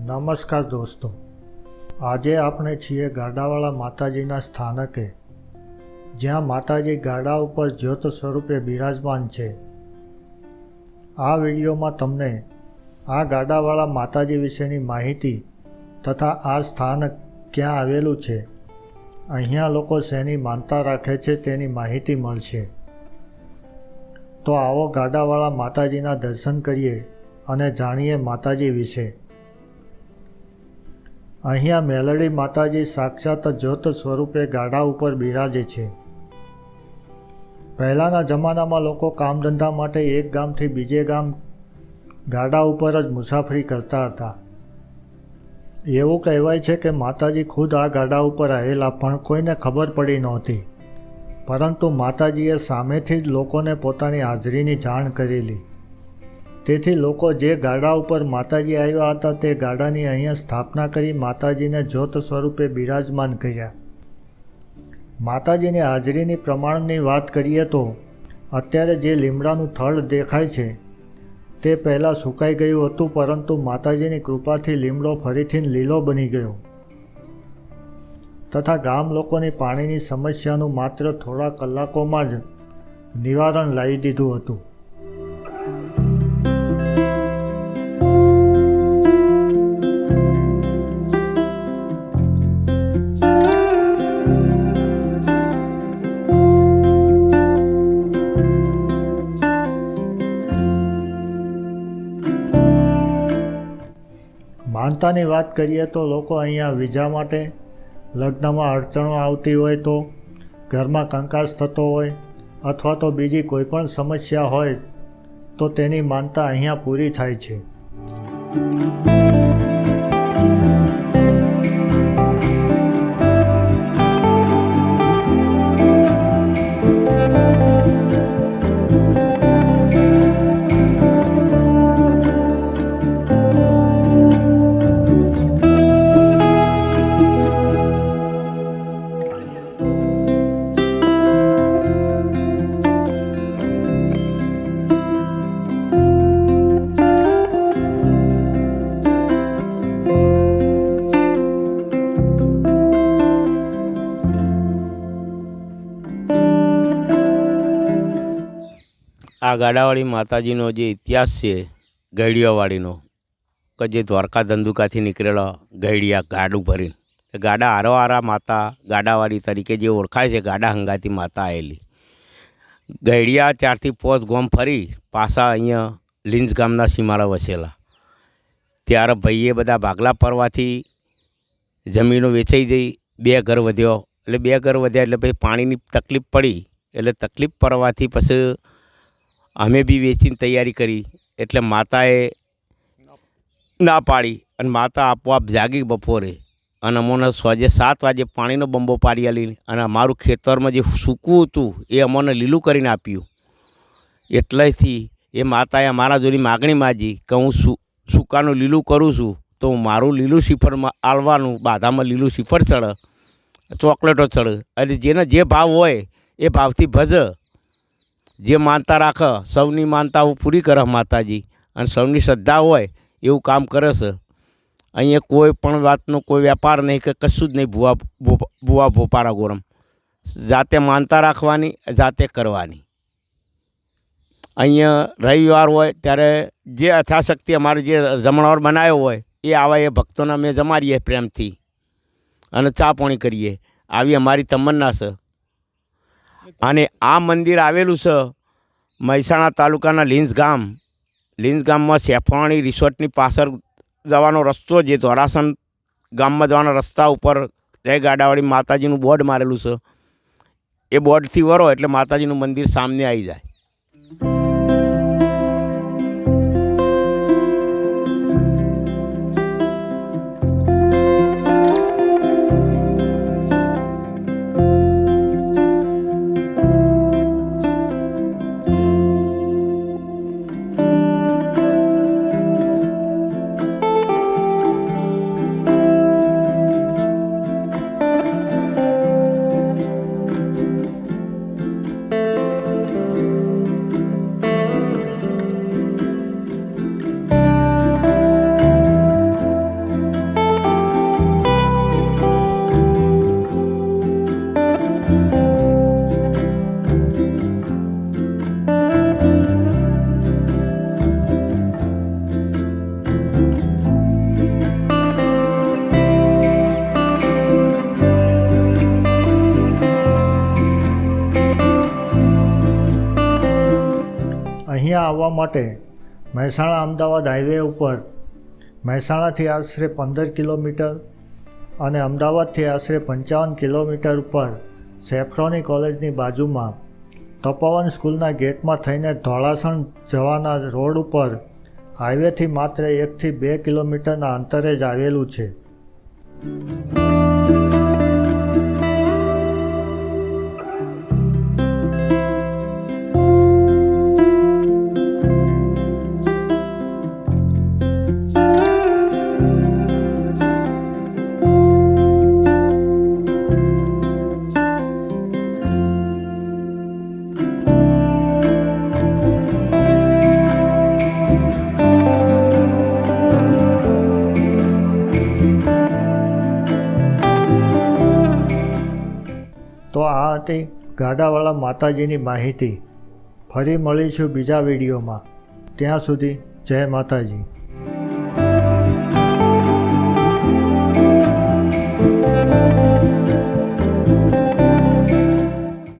નમસ્કાર દોસ્તો. આજે આપણે છીએ ગાડાવાળા માતાજીના સ્થાનકે, જ્યાં માતાજી ગાડા ઉપર જ્યોત સ્વરૂપે બિરાજમાન છે. આ વિડીયોમાં તમને આ ગાડાવાળા માતાજી વિશેની માહિતી તથા આ સ્થાનક ક્યાં આવેલું છે, અહીંયા લોકો શેની માનતા રાખે છે તેની માહિતી મળશે. તો આવો ગાડાવાળા માતાજીના દર્શન કરીએ અને જાણીએ માતાજી વિશે. અહીંયા મેલડી માતાજી સાક્ષાત જ્યોત સ્વરૂપે ગાડા ઉપર બિરાજે છે. પહેલાંના જમાનામાં લોકો કામ ધંધા માટે એક ગામથી બીજે ગામ ગાડા ઉપર જ મુસાફરી કરતા હતા. એવું કહેવાય છે કે માતાજી ખુદ આ ગાડા ઉપર આવેલા, પણ કોઈને ખબર પડી નહોતી. પરંતુ માતાજીએ સામેથી જ લોકોને પોતાની હાજરીની જાણ કરેલી. તેથી લોકો જે ગાડા ઉપર માતાજી આવ્યા હતા તે ગાડાની અહીંયા સ્થાપના કરી માતાજીને જ્યોત સ્વરૂપે બિરાજમાન કર્યા. માતાજીની હાજરીની પ્રમાણની વાત કરીએ તો, અત્યારે જે લીમડાનું થડ દેખાય છે, તે પહેલાં સુકાઈ ગયું હતું પરંતુ માતાજીની કૃપાથી લીમડો ફરીથી લીલો બની ગયો. તથા ગામ લોકોની પાણીની સમસ્યાનું માત્ર થોડા કલાકોમાં જ નિવારણ લાવી દીધું હતું. માનતાની વાત કરીએ તો લોકો અહીંયા વિઝા માટે લગ્નમાં અડચણો આવતી હોય તો ઘરમાં કંકાસ થતો હોય અથવા તો બીજી કોઈ પણ સમસ્યા હોય તો તેની માનતા અહીંયા પૂરી થાય છે. આ ગાડાવાળી માતાજીનો જે ઇતિહાસ છે, ગૈડિયાવાળીનો, કે જે દ્વારકા ધંધુકાથી નીકળેલો ગૈડિયા ગાડું ભરીને ગાડા આરોઆરા માતા, ગાડાવાળી તરીકે જે ઓળખાય છે, ગાડા હંગાતી માતા આવેલી ગૈડિયા ચારથી પોચ ગોમ ફરી પાછા અહીંયા લીંજ ગામના સીમાડા વસેલા. ત્યારે ભાઈએ બધા ભાગલા પરવાથી જમીનો વેચાઈ જઈ, બે ઘર વધ્યો. એટલે બે ઘર વધ્યા એટલે પછી પાણીની તકલીફ પડી. એટલે તકલીફ પડવાથી પછી અમે બી વેચીને તૈયારી કરી, એટલે માતાએ ના પાડી અને માતા આપોઆપ જાગી બપોરે અને અમોને સોજે સાત વાગે પાણીનો બંબો પાડી આલી અને અમારું ખેતરમાં જે સૂકવું હતું એ અમોને લીલું કરીને આપ્યું. એટલેથી એ માતાએ અમારા જોડી માગણી માજી કે હું સુ, સૂકાનું લીલું કરું છું, તો મારું લીલું શિફરમાં આલવાનું, બાધામાં લીલું શિફર ચડે, ચોકલેટો ચડે. અને જેને જે ભાવ હોય એ ભાવથી ભજ. જે માનતા રાખે, સૌની માનતા હું પૂરી કરે માતાજી. અને સૌની શ્રદ્ધા હોય એવું કામ કરે છે. અહીંયા કોઈ પણ વાતનો કોઈ વેપાર નહીં કે કશું જ નહીં ભૂવા ભૂવા ભોપારા ગોરમ. જાતે માનતા રાખવાની, જાતે કરવાની. અહીંયા રવિવાર હોય ત્યારે જે યથાશક્તિ અમારે જે જમણવાર બનાવ્યો હોય, એ આવા એ ભક્તોને અમે જમાડીએ પ્રેમથી. અને ચા પાણી કરીએ. આવી અમારી તમન્ના છે. અને આ મંદિર આવેલું છે મહેસાણા તાલુકાના લીંઝ ગામ. લીંઝ ગામમાં સેફવાણી રિસોર્ટની પાછળ જવાનો રસ્તો જે ધોરાસન ગામમાં જવાના રસ્તા ઉપર જય ગાડાવાળી માતાજીનું બોર્ડ મારેલું છે. એ બોર્ડથી વરો એટલે માતાજીનું મંદિર સામને આવી જાય. જવા માટે મહેસાણા અમદાવાદ હાઈવે ઉપર મહેસાણાથી આશરે પંદર કિલોમીટર અને અમદાવાદથી આશરે પંચાવન કિલોમીટર ઉપર સેફ્રોની કોલેજની બાજુમાં તપોવન સ્કૂલના ગેટમાં થઈને ધોળાસણ જવાના રોડ ઉપર હાઈવેથી માત્ર એકથી બે કિલોમીટરના અંતરે જ આવેલું છે. હતી ગાડાવાળા માતાજીની માહિતી ફરી મળીશું બીજા વિડીયોમાં. ત્યાં સુધી જય માતાજી.